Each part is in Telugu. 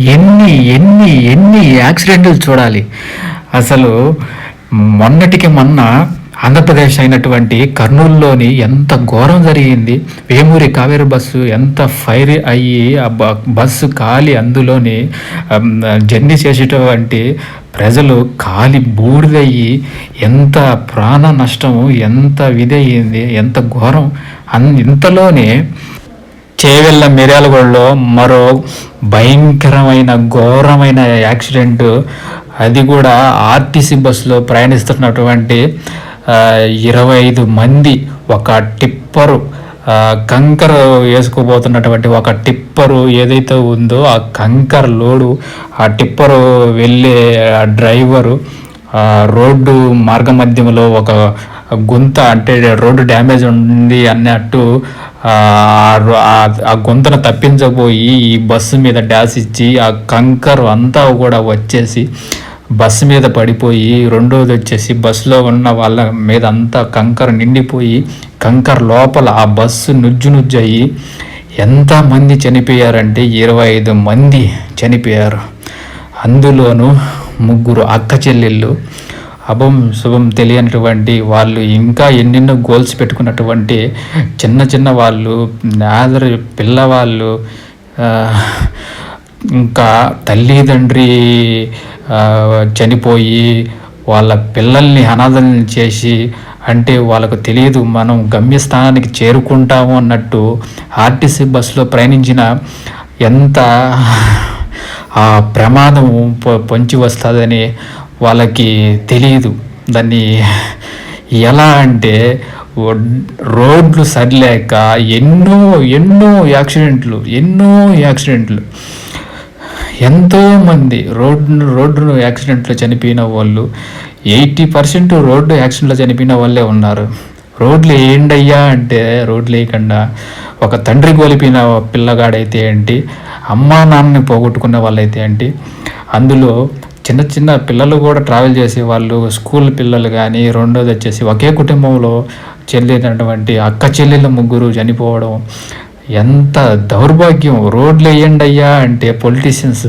ఎన్ని ఎన్ని ఎన్ని యాక్సిడెంట్లు చూడాలి. అసలు మొన్నటికి మొన్న ఆంధ్రప్రదేశ్ అయినటువంటి కర్నూలులోని ఎంత ఘోరం జరిగింది. వేమూరి కావేరి బస్సు ఎంత ఫైర్ అయ్యి ఆ బ- బస్సు కాలి అందులోని జర్నీ చేసేటువంటి ప్రజలు కాలి బూడిదయ్యి ఎంత ప్రాణ నష్టము ఎంత విధయింది ఎంత ఘోరం. అన్ ఇంతలోనే చేవెళ్ళ మిర్యాలగూడలో మరో భయంకరమైన ఘోరమైన యాక్సిడెంట్. అది కూడా ఆర్టీసీ బస్సులో ప్రయాణిస్తున్నటువంటి ఇరవై ఐదు మంది ఒక టిప్పరు కంకర వేసుకోబోతున్నటువంటి ఒక టిప్పరు ఏదైతే ఉందో ఆ కంకర లోడు ఆ టిప్పరు వెళ్ళే ఆ డ్రైవరు రోడ్డు మార్గ మధ్యంలో ఒక గుంత అంటే రోడ్డు డ్యామేజ్ ఉంది అన్నట్టు ఆ గుంతను తప్పించబోయి ఈ బస్సు మీద డాష్ ఇచ్చి ఆ కంకర్ అంతా కూడా వచ్చేసి బస్సు మీద పడిపోయి రెండోది వచ్చేసి బస్సులో ఉన్న వాళ్ళ మీద అంతా కంకర నిండిపోయి కంకర్ లోపల ఆ బస్సు నుజ్జు నుజ్జు అయ్యి ఎంతమంది చనిపోయారంటే ఇరవై ఐదు మంది చనిపోయారు. అందులోనూ ముగ్గురు అక్క చెల్లెళ్ళు అభం శుభం తెలియనటువంటి వాళ్ళు ఇంకా ఎన్నెన్నో గోల్స్ పెట్టుకున్నటువంటి చిన్న చిన్న వాళ్ళు ఆదరి పిల్లవాళ్ళు ఇంకా తల్లిదండ్రి చనిపోయి వాళ్ళ పిల్లల్ని అనాథల్ని చేసి అంటే వాళ్ళకు తెలియదు మనం గమ్యస్థానానికి చేరుకుంటాము అన్నట్టు ఆర్టీసీ బస్సులో ప్రయాణించిన ఎంత ఆ ప్రమాదం పొంచి వస్తుందని వాళ్ళకి తెలియదు దాన్ని ఎలా అంటే రోడ్లు సరిలేక ఎన్నో ఎన్నో యాక్సిడెంట్లు ఎన్నో యాక్సిడెంట్లు. ఎంతోమంది రోడ్డు రోడ్డు యాక్సిడెంట్లో చనిపోయిన వాళ్ళు ఎయిటీ పర్సెంట్ రోడ్డు యాక్సిడెంట్లో చనిపోయిన వాళ్ళే ఉన్నారు. రోడ్లు ఏండయ్యా అంటే రోడ్లు వేయకుండా ఒక తండ్రి కోల్పోయిన పిల్లగాడైతే ఏంటి అమ్మా నాన్నని పోగొట్టుకున్న వాళ్ళైతే ఏంటి అందులో చిన్న చిన్న పిల్లలు కూడా ట్రావెల్ చేసే వాళ్ళు స్కూల్ పిల్లలు కానీ రెండోది వచ్చేసి ఒకే కుటుంబంలో చెల్లినటువంటి అక్క చెల్లెళ్ళ ముగ్గురు చనిపోవడం. ఎంత దౌర్భాగ్యం. రోడ్లు వేయండి అయ్యా అంటే పొలిటీషియన్స్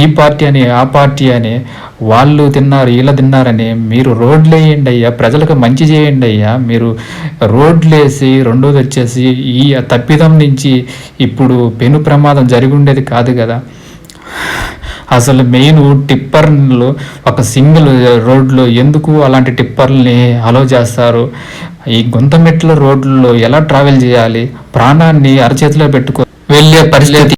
ఈ పార్టీ అని ఆ పార్టీ అని వాళ్ళు తిన్నారు వీళ్ళ తిన్నారని మీరు రోడ్లు వేయండి అయ్యా ప్రజలకు మంచి చేయండి అయ్యా. మీరు రోడ్లు వేసి రెండోది వచ్చేసి ఈ తప్పిదం నుంచి ఇప్పుడు పెను ప్రమాదం జరిగి ఉండేది కాదు కదా. అసలు మెయిన్ టిప్పర్లు ఒక సింగిల్ రోడ్లో ఎందుకు అలాంటి టిప్పర్ని అలో చేస్తారు? ఈ గుంతమెట్ల రోడ్లలో ఎలా ట్రావెల్ చేయాలి? ప్రాణాన్ని అరచేతిలో పెట్టుకో వెళ్ళే పరిస్థితి